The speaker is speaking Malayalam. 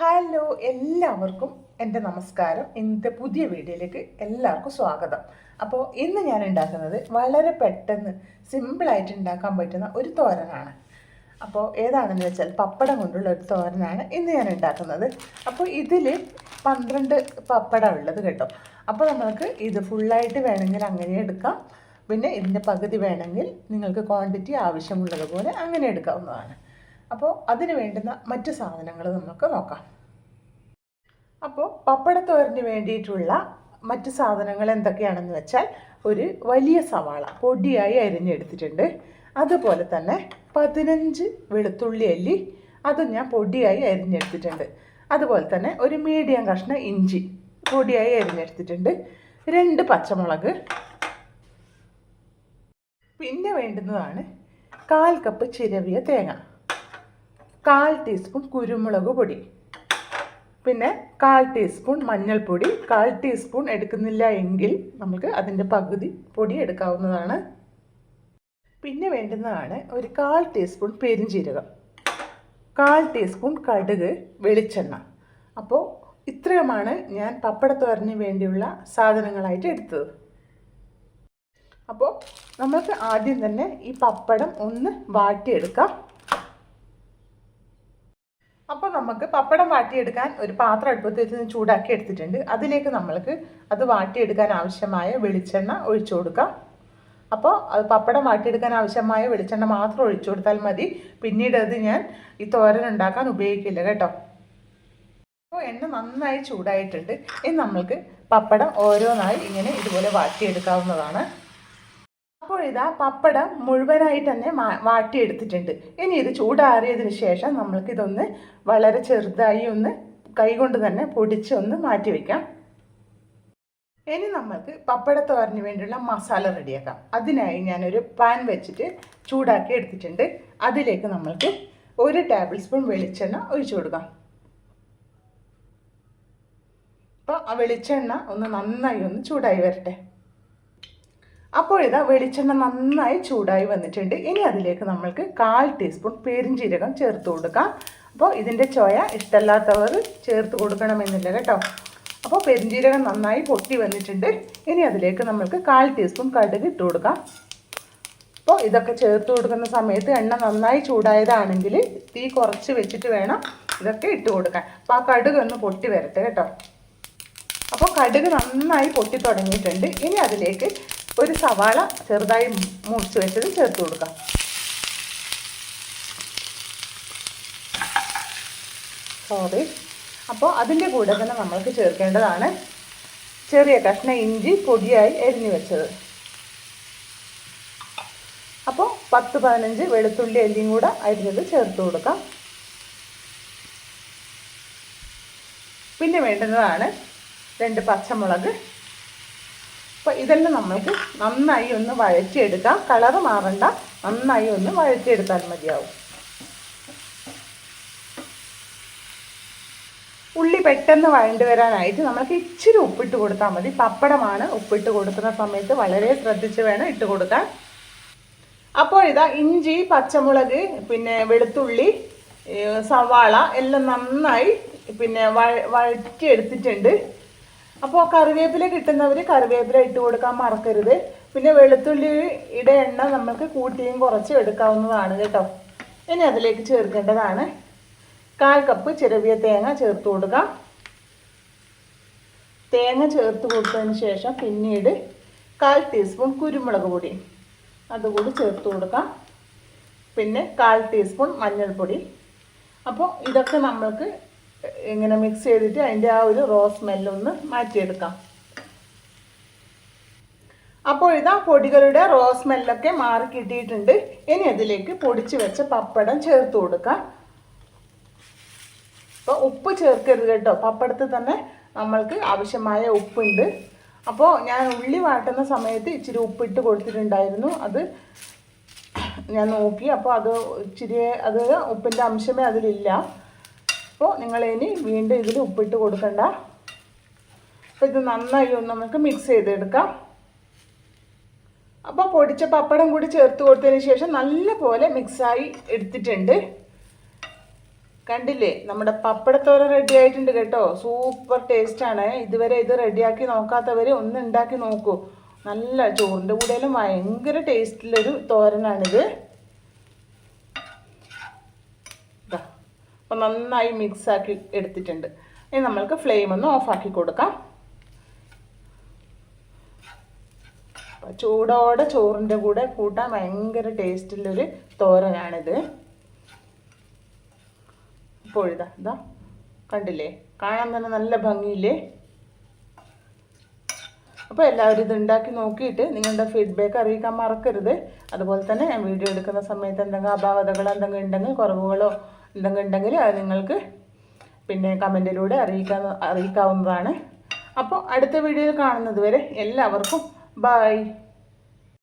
ഹലോ എല്ലാവർക്കും എന്റെ നമസ്കാരം. ഇന്നത്തെ പുതിയ വീഡിയോയിലേക്ക് എല്ലാവർക്കും സ്വാഗതം. അപ്പോൾ ഇന്ന് ഞാൻ ഉണ്ടാക്കുന്നത് വളരെ പെട്ടെന്ന് സിമ്പിളായിട്ട് ഉണ്ടാക്കാൻ പറ്റുന്ന ഒരു തോരനാണ്. അപ്പോൾ ഏതാണെന്ന് വെച്ചാൽ പപ്പടം കൊണ്ടുള്ള ഒരു തോരനാണ് ഇന്ന് ഞാൻ ഉണ്ടാക്കുന്നത്. അപ്പോൾ ഇതിൽ പന്ത്രണ്ട് പപ്പടം ഉള്ളത് കേട്ടോ. അപ്പോൾ നമുക്ക് ഇത് ഫുള്ളായിട്ട് വേണമെങ്കിൽ അങ്ങനെ എടുക്കാം. പിന്നെ ഇതിന്റെ പകുതി വേണമെങ്കിൽ നിങ്ങൾക്ക് ക്വാണ്ടിറ്റി ആവശ്യമുള്ളതുപോലെ അങ്ങനെ എടുക്കാവുന്നതാണ്. അപ്പോൾ അതിന് വേണ്ടുന്ന മറ്റു സാധനങ്ങൾ നമുക്ക് നോക്കാം. അപ്പോൾ പപ്പടത്തോരന് വേണ്ടിയിട്ടുള്ള മറ്റു സാധനങ്ങൾ എന്തൊക്കെയാണെന്ന് വെച്ചാൽ ഒരു വലിയ സവാള പൊടിയായി അരിഞ്ഞെടുത്തിട്ടുണ്ട്. അതുപോലെ തന്നെ പതിനഞ്ച് വെളുത്തുള്ളി അല്ലി അതും ഞാൻ പൊടിയായി അരിഞ്ഞെടുത്തിട്ടുണ്ട്. അതുപോലെ തന്നെ ഒരു മീഡിയം കഷ്ണം ഇഞ്ചി പൊടിയായി അരിഞ്ഞെടുത്തിട്ടുണ്ട്. രണ്ട് പച്ചമുളക്. പിന്നെ വേണ്ടുന്നതാണ് കാൽ കപ്പ് ചിരവിയ തേങ്ങ. കാൽ ടീസ്പൂൺ കുരുമുളക് പൊടി. പിന്നെ കാൽ ടീസ്പൂൺ മഞ്ഞൾപ്പൊടി. കാൽ ടീസ്പൂൺ എടുക്കുന്നില്ല എങ്കിൽ നമുക്ക് അതിന്റെ പകുതി പൊടി എടുക്കാവുന്നതാണ്. പിന്നെ വേണ്ടുന്നതാണ് ഒരു കാൽ ടീസ്പൂൺ പെരിഞ്ചീരകം. കാൽ ടീസ്പൂൺ കടുക് വെളിച്ചെണ്ണ. അപ്പോൾ ഇത്രയുമാണ് ഞാൻ പപ്പടത്തോരന് വേണ്ടിയുള്ള സാധനങ്ങളായിട്ട് എടുത്തത്. അപ്പോൾ നമുക്ക് ആദ്യം തന്നെ ഈ പപ്പടം ഒന്ന് വാട്ടിയെടുക്കാം. അപ്പോൾ നമുക്ക് പപ്പടം വാട്ടിയെടുക്കാൻ ഒരു പാത്രം അടുപ്പത്ത് വെച്ച് ചൂടാക്കി എടുത്തിട്ടുണ്ട്. അതിലേക്ക് നമ്മൾക്ക് അത് വാട്ടിയെടുക്കാൻ ആവശ്യമായ വെളിച്ചെണ്ണ ഒഴിച്ചു കൊടുക്കാം. അപ്പോൾ അത് പപ്പടം വാട്ടിയെടുക്കാൻ ആവശ്യമായ വെളിച്ചെണ്ണ മാത്രം ഒഴിച്ചു കൊടുത്താൽ മതി. പിന്നീട് അത് ഞാൻ ഈ തോരൻ ഉണ്ടാക്കാൻ ഉപയോഗിക്കില്ല കേട്ടോ. അപ്പോൾ എണ്ണ നന്നായി ചൂടായിട്ടുണ്ട്. ഇനി നമ്മൾക്ക് പപ്പടം ഓരോന്നായി ഇങ്ങനെ ഇതുപോലെ വാട്ടിയെടുക്കാവുന്നതാണ്. അപ്പോൾ ഇതാ പപ്പടം മുഴുവനായിട്ട് തന്നെ വാട്ടിയെടുത്തിട്ടുണ്ട്. ഇനി ഇത് ചൂടാറിയതിന് ശേഷം നമ്മൾക്കിതൊന്ന് വളരെ ചെറുതായി ഒന്ന് കൈകൊണ്ട് തന്നെ പൊടിച്ച് ഒന്ന് മാറ്റി വയ്ക്കാം ഇനി നമ്മൾക്ക് പപ്പടത്തോരന് വേണ്ടിയുള്ള മസാല റെഡിയാക്കാം. അതിനായി ഞാനൊരു പാൻ വെച്ചിട്ട് ചൂടാക്കി എടുത്തിട്ടുണ്ട്. അതിലേക്ക് നമ്മൾക്ക് ഒരു ടേബിൾ സ്പൂൺ വെളിച്ചെണ്ണ ഒഴിച്ചു കൊടുക്കാം. അപ്പോൾ ആ വെളിച്ചെണ്ണ ഒന്ന് നന്നായി ഒന്ന് ചൂടായി വരട്ടെ. അപ്പോൾ ഇതാ വെളിച്ചെണ്ണ നന്നായി ചൂടായി വന്നിട്ടുണ്ട്. ഇനി അതിലേക്ക് നമ്മൾക്ക് കാൽ ടീസ്പൂൺ പെരിഞ്ജീരകം ചേർത്ത് കൊടുക്കാം. അപ്പോൾ ഇതിന്റെ ചോയ ഇഷ്ടമല്ലാത്തവർ ചേർത്ത് കൊടുക്കണമെന്നില്ല കേട്ടോ. അപ്പോൾ പെരിഞ്ജീരകം നന്നായി പൊട്ടി വന്നിട്ടുണ്ട്. ഇനി അതിലേക്ക് നമ്മൾക്ക് കാൽ ടീസ്പൂൺ കടുക് ഇട്ട് കൊടുക്കാം. അപ്പോൾ ഇതൊക്കെ ചേർത്ത് കൊടുക്കുന്ന സമയത്ത് എണ്ണ നന്നായി ചൂടായതാണെങ്കിൽ തീ കുറച്ച് വെച്ചിട്ട് വേണം ഇതൊക്കെ ഇട്ട് കൊടുക്കാൻ. അപ്പോൾ ആ കടുക് ഒന്ന് പൊട്ടി വരട്ടെ കേട്ടോ. അപ്പോൾ കടുക് നന്നായി പൊട്ടി തുടങ്ങിയിട്ടുണ്ട്. ഇനി അതിലേക്ക് ഒരു സവാള ചെറുതായി മുറിച്ച് വെച്ചത് ചേർത്ത് കൊടുക്കാം. സോറി അപ്പോൾ അതിന്റെ കൂടെ തന്നെ നമ്മൾക്ക് ചേർക്കേണ്ടതാണ് ചെറിയ കഷ്ണ ഇഞ്ചി പൊടിയായി എരിഞ്ഞു വെച്ചത്. അപ്പോൾ പത്ത് പതിനഞ്ച് വെളുത്തുള്ളി എല്ലിയും കൂടെ അരിഞ്ഞത് ചേർത്ത് കൊടുക്കാം. പിന്നെ വേണ്ടുന്നതാണ് രണ്ട് പച്ചമുളക് അപ്പോൾ ഇതെല്ലാം നമ്മൾക്ക് നന്നായി ഒന്ന് വഴറ്റിയെടുക്കാം. കളറ് മാറണ്ട. നന്നായി ഒന്ന് വഴറ്റിയെടുത്താൽ മതിയാവും. ഉള്ളി പെട്ടെന്ന് വഴണ്ടു വരാനായിട്ട് നമ്മൾക്ക് ഇച്ചിരി ഉപ്പിട്ട് കൊടുത്താൽ മതി. പപ്പടമാണ് ഉപ്പിട്ട് കൊടുക്കുന്ന സമയത്ത് വളരെ ശ്രദ്ധിച്ച് വേണം ഇട്ട് കൊടുക്കാൻ. അപ്പോൾ ഇതാ ഇഞ്ചി പച്ചമുളക് പിന്നെ വെളുത്തുള്ളി സവാള എല്ലാം നന്നായി പിന്നെ വഴ എടുത്തിട്ടുണ്ട് അപ്പോൾ കറിവേപ്പില കിട്ടുന്നവർ കറിവേപ്പില ഇട്ട് കൊടുക്കാൻ മറക്കരുത്. പിന്നെ വെളുത്തുള്ളിയുടെ എണ്ണ നമുക്ക് കൂട്ടിയും കുറച്ചും എടുക്കാവുന്നതാണ് കേട്ടോ. ഇനി അതിലേക്ക് ചേർക്കേണ്ടതാണ്. കാൽ കപ്പ് ചിരവിയ തേങ്ങ ചേർത്ത് കൊടുക്കാം. തേങ്ങ ചേർത്ത് കൊടുത്തതിന് ശേഷം പിന്നീട് കാൽ ടീസ്പൂൺ കുരുമുളക് പൊടി. അതുകൂടി ചേർത്ത് കൊടുക്കാം. പിന്നെ കാൽ ടീസ്പൂൺ മഞ്ഞൾപ്പൊടി. അപ്പോൾ ഇതൊക്കെ നമ്മൾക്ക് ഇങ്ങനെ മിക്സ് ചെയ്തിട്ട് അതിന്റെ ആ ഒരു റോ സ്മെല്ലൊന്ന് മാറ്റിയെടുക്കാം. അപ്പോൾ ഇതാ പൊടികളുടെ റോ സ്മെല്ലൊക്കെ മാറി കിട്ടിയിട്ടുണ്ട്. ഇനി അതിലേക്ക് പൊടിച്ച് വെച്ച പപ്പടം ചേർത്ത് കൊടുക്കാം. അപ്പോൾ ഉപ്പ് ചേർക്കരുത് കേട്ടോ. പപ്പടത്തിൽ തന്നെ നമ്മൾക്ക് ആവശ്യമായ ഉപ്പുണ്ട്. അപ്പോൾ ഞാൻ ഉള്ളി വാട്ടുന്ന സമയത്ത് ഇച്ചിരി ഉപ്പിട്ട് കൊടുത്തിട്ടുണ്ടായിരുന്നു. അത് ഞാൻ നോക്കി. അപ്പോൾ അത് ഇച്ചിരി അത് ഉപ്പിന്റെ അംശമേ അതിലില്ല. അപ്പോൾ നിങ്ങൾ ഇനി വീണ്ടും ഇതിൽ ഉപ്പിട്ട് കൊടുക്കണ്ട. അപ്പോൾ ഇത് നന്നായി ഒന്ന് നമുക്ക് മിക്സ് ചെയ്തെടുക്കാം. അപ്പോൾ പൊടിച്ച പപ്പടം കൂടി ചേർത്ത് കൊടുത്തതിന് ശേഷം നല്ലപോലെ മിക്സായി എടുത്തിട്ടുണ്ട്. കണ്ടില്ലേ? നമ്മുടെ പപ്പടത്തോര റെഡി ആയിട്ടുണ്ട് കേട്ടോ. സൂപ്പർ ടേസ്റ്റ് ആണ്. ഇതുവരെ ഇത് റെഡിയാക്കി നോക്കാത്തവർ ഒന്ന് ഉണ്ടാക്കി നോക്കൂ. നല്ല ചോറിന്റെ കൂടെയെല്ലാം ഭയങ്കര ടേസ്റ്റിലൊരു തോരനാണിത് ഇതാ അപ്പോൾ നന്നായി മിക്സാക്കി എടുത്തിട്ടുണ്ട്. ഇനി നമ്മൾക്ക് ഫ്ലെയിം ഒന്ന് ഓഫാക്കി കൊടുക്കാം. അപ്പോൾ ചൂടോടെ ചോറിന്റെ കൂടെ കൂട്ടാൻ ഭയങ്കര ടേസ്റ്റുള്ളൊരു തോരനാണിത്. ഇപ്പോൾ ഇതാ ഇതാ. കണ്ടില്ലേ? കാണാൻ തന്നെ നല്ല ഭംഗിയില്ലേ? അപ്പോൾ എല്ലാവരും ഇത് ഉണ്ടാക്കി നോക്കിയിട്ട് നിങ്ങളുടെ ഫീഡ്ബാക്ക് അറിയിക്കാൻ മറക്കരുത്. അതുപോലെ തന്നെ ഞാൻ വീഡിയോ എടുക്കുന്ന സമയത്ത് എന്തെങ്കിലും അപാകതകളോ എന്തെങ്കിലും ഉണ്ടെങ്കിൽ കുറവുകളോ എന്തെങ്കിലും ഉണ്ടെങ്കിൽ അത് നിങ്ങൾക്ക് പിന്നെ കമന്റിലൂടെ അറിയിക്കാൻ അറിയിക്കാവുന്നതാണ്. അപ്പോൾ അടുത്ത വീഡിയോയിൽ കാണുന്നത് വരെ എല്ലാവർക്കും ബായ്